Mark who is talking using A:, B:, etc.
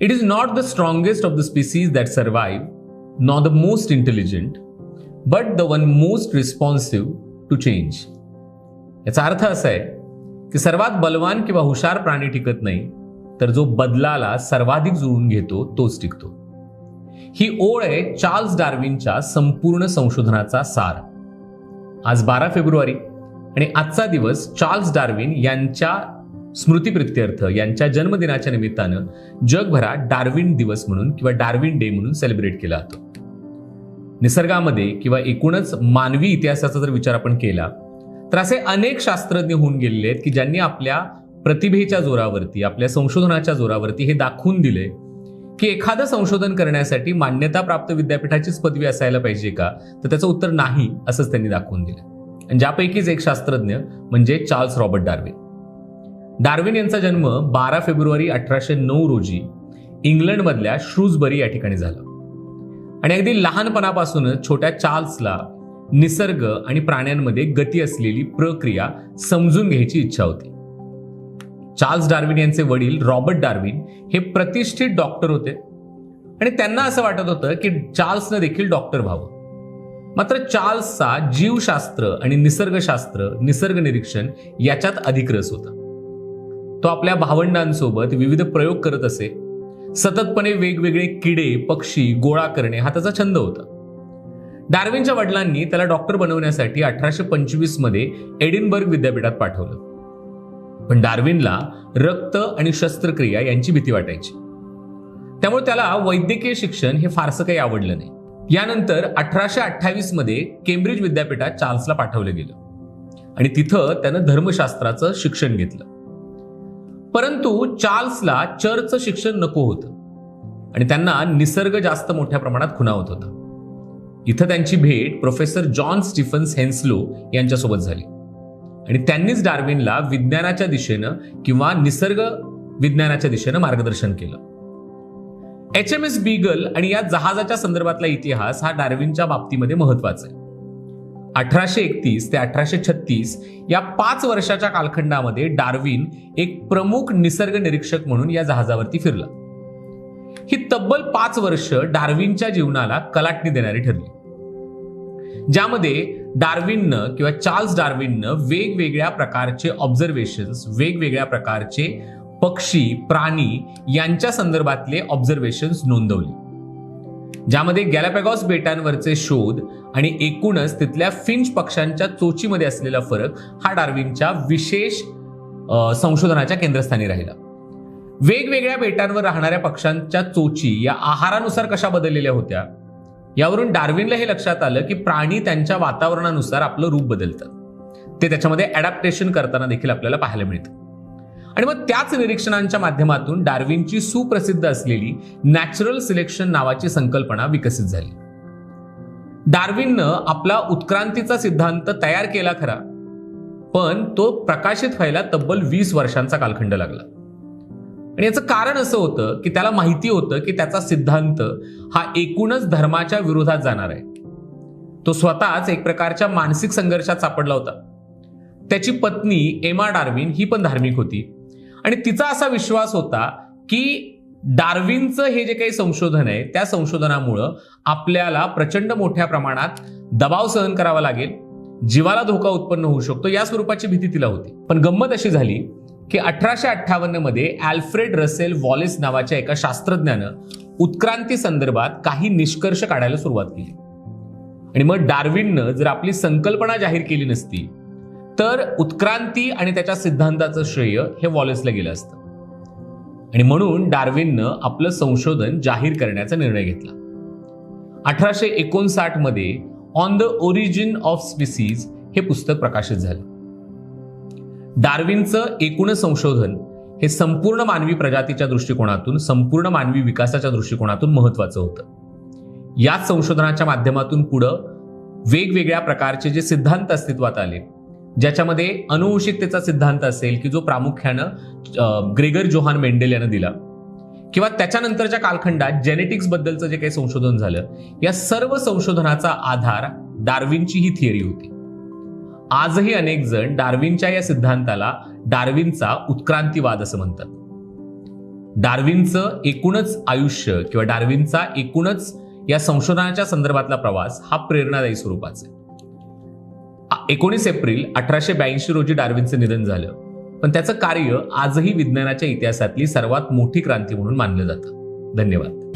A: It is not the strongest of the species that survive, nor the most intelligent but the one most responsive to change याचा अर्थ असा आहे की सर्वात बलवान किंवा हुशार प्राणी टिकत नाही तर जो बदलाला सर्वाधिक जुळून घेतो तोच टिकतो. ही ओळ आहे चार्ल्स डार्विनच्या संपूर्ण संशोधनाचा सार. आज बारा फेब्रुवारी आणि आजचा दिवस चार्ल्स डार्विन यांच्या स्मृतीप्रित्यर्थ यांच्या जन्मदिनाच्या निमित्तानं जगभरात डार्विन दिवस म्हणून किंवा डार्विन डे म्हणून सेलिब्रेट केला जातो. निसर्गामध्ये किंवा एकूणच मानवी इतिहासाचा जर विचार आपण केला तर असे अनेक शास्त्रज्ञ होऊन गेलेले आहेत की ज्यांनी आपल्या प्रतिभेच्या जोरावरती आपल्या संशोधनाच्या जोरावरती हे दाखवून दिले की एखादं संशोधन करण्यासाठी मान्यताप्राप्त विद्यापीठाचीच पदवी असायला पाहिजे का? तर त्याचं उत्तर नाही असंच त्यांनी दाखवून दिलं. आणि ज्यापैकीच एक शास्त्रज्ञ म्हणजे चार्ल्स रॉबर्ट डार्विन. डार्विन यांचा जन्म बारा फेब्रुवारी अठराशे नऊ रोजी इंग्लंडमधल्या श्रूजबरी या ठिकाणी झाला. आणि अगदी लहानपणापासूनच छोट्या चार्ल्सला निसर्ग आणि प्राण्यांमध्ये गती असलेली प्रक्रिया समजून घ्यायची इच्छा होती. चार्ल्स डार्विन यांचे वडील रॉबर्ट डार्विन हे प्रतिष्ठित डॉक्टर होते. आणि त्यांना असं वाटत होतं की चार्ल्सनं देखील डॉक्टर व्हावं. मात्र चार्ल्सचा जीवशास्त्र आणि निसर्गशास्त्र निसर्ग निरीक्षण याच्यात अधिक रस होता. तो आपल्या भावंडांसोबत विविध प्रयोग करत असे. सततपणे वेगवेगळे किडे पक्षी गोळा करणे हा त्याचा छंद होता. डार्विनच्या वडिलांनी त्याला डॉक्टर बनवण्यासाठी अठराशे पंचवीसमध्ये एडिनबर्ग विद्यापीठात पाठवलं. पण डार्विनला रक्त आणि शस्त्रक्रिया यांची भीती वाटायची. त्यामुळे त्याला वैद्यकीय शिक्षण हे फारसं काही आवडलं नाही. यानंतर अठराशे अठ्ठावीसमध्ये केम्ब्रिज विद्यापीठात चार्ल्सला पाठवलं गेलं. आणि तिथं त्यानं धर्मशास्त्राचं शिक्षण घेतलं. परंतु चार्ल्सला चर्चचं शिक्षण नको होतं. आणि त्यांना निसर्ग जास्त मोठ्या प्रमाणात खुणावत होता. इथं त्यांची भेट प्रोफेसर जॉन स्टीफन्स हेन्सलो यांच्यासोबत झाली. आणि त्यांनीच डार्विनला विज्ञानाच्या दिशेनं किंवा निसर्ग विज्ञानाच्या दिशेनं मार्गदर्शन केलं. एच एम एस बीगल आणि या जहाजाच्या संदर्भातला इतिहास हा डार्विनच्या बाबतीमध्ये महत्त्वाचा आहे. अठराशे एकतीस ते अठराशे छत्तीस या पाच वर्षाच्या कालखंडामध्ये डार्विन एक प्रमुख निसर्ग निरीक्षक म्हणून या जहाजावरती फिरला. ही तब्बल पाच वर्ष डार्विनच्या जीवनाला कलाटणी देणारी ठरली. ज्यामध्ये डार्विननं किंवा चार्ल्स डार्विननं वेगवेगळ्या प्रकारचे ऑब्झर्वेशन्स वेगवेगळ्या प्रकारचे पक्षी प्राणी यांच्या संदर्भातले ऑब्झर्वेशन्स नोंदवले. ज्यामध्ये गॅलापॅगॉस बेटांवरचे शोध आणि एकूणच तिथल्या फिंच पक्ष्यांच्या चोचीमध्ये असलेला फरक हा डार्विनच्या विशेष संशोधनाच्या केंद्रस्थानी राहिला. वेगवेगळ्या बेटांवर राहणाऱ्या पक्ष्यांच्या चोची या आहारानुसार कशा बदललेल्या होत्या? यावरून डार्विनला हे लक्षात आलं की प्राणी त्यांच्या वातावरणानुसार आपलं रूप बदलतात ते त्याच्यामध्ये अडॅप्टेशन करताना देखील आपल्याला पाहायला मिळतं. आणि मग त्याच निरीक्षणांच्या माध्यमातून डार्विनची सुप्रसिद्ध असलेली नॅचरल सिलेक्शन नावाची संकल्पना विकसित झाली. डार्विननं आपला उत्क्रांतीचा सिद्धांत तयार केला खरा पण तो प्रकाशित व्हायला तब्बल वीस वर्षांचा कालखंड लागला. आणि याचं कारण असं होतं की त्याला माहिती होतं की त्याचा सिद्धांत हा एकूणच धर्माच्या विरोधात जाणार आहे. तो स्वतःच एक प्रकारच्या मानसिक संघर्षात सापडला होता. त्याची पत्नी एमा डार्विन ही पण धार्मिक होती. आणि तिचा असा विश्वास होता की डार्विनचं हे जे काही संशोधन आहे त्या संशोधनामुळं आपल्याला प्रचंड मोठ्या प्रमाणात दबाव सहन करावा लागेल जीवाला धोका उत्पन्न होऊ शकतो या स्वरूपाची भीती तिला होती. पण गंमत अशी झाली की अठराशे अठ्ठावन्नमध्ये अल्फ्रेड रसेल वॉलेस नावाच्या एका शास्त्रज्ञानं उत्क्रांती संदर्भात काही निष्कर्ष काढायला सुरुवात केली. आणि मग डार्विननं जर आपली संकल्पना जाहीर केली नसती तर उत्क्रांती आणि त्याच्या सिद्धांताचं श्रेय हे वॉलेसला गेलं असतं. आणि म्हणून डार्विननं आपलं संशोधन जाहीर करण्याचा निर्णय घेतला. अठराशे एकोणसाठमध्ये on the origin of species हे पुस्तक प्रकाशित झालं. डार्विनचं एकूण संशोधन हे संपूर्ण मानवी प्रजातीच्या दृष्टिकोनातून संपूर्ण मानवी विकासाच्या दृष्टिकोनातून महत्वाचं होतं. याच संशोधनाच्या माध्यमातून पुढं वेगवेगळ्या प्रकारचे जे सिद्धांत अस्तित्वात आले ज्याच्यामध्ये अनुवंशिकतेचा सिद्धांत असेल की जो प्रामुख्यानं ग्रेगर जोहान मेंडेल यानं दिला. किंवा त्याच्यानंतरच्या कालखंडात जेनेटिक्स बद्दलचं जे काही संशोधन झालं या सर्व संशोधनाचा आधार डार्विनची ही थिअरी होती. आजही अनेक जण डार्विनच्या या सिद्धांताला डार्विनचा उत्क्रांतीवाद असं म्हणतात. डार्विनचं एकूणच आयुष्य किंवा डार्विनचा एकूणच या संशोधनाच्या संदर्भातला प्रवास हा प्रेरणादायी स्वरूपाचा आहे. एकोणीस एप्रिल अठराशे ब्याऐंशी रोजी डार्विनचं निधन झालं. पण त्याचं कार्य आजही विज्ञानाच्या इतिहासातली सर्वात मोठी क्रांती म्हणून मानलं जातं. धन्यवाद.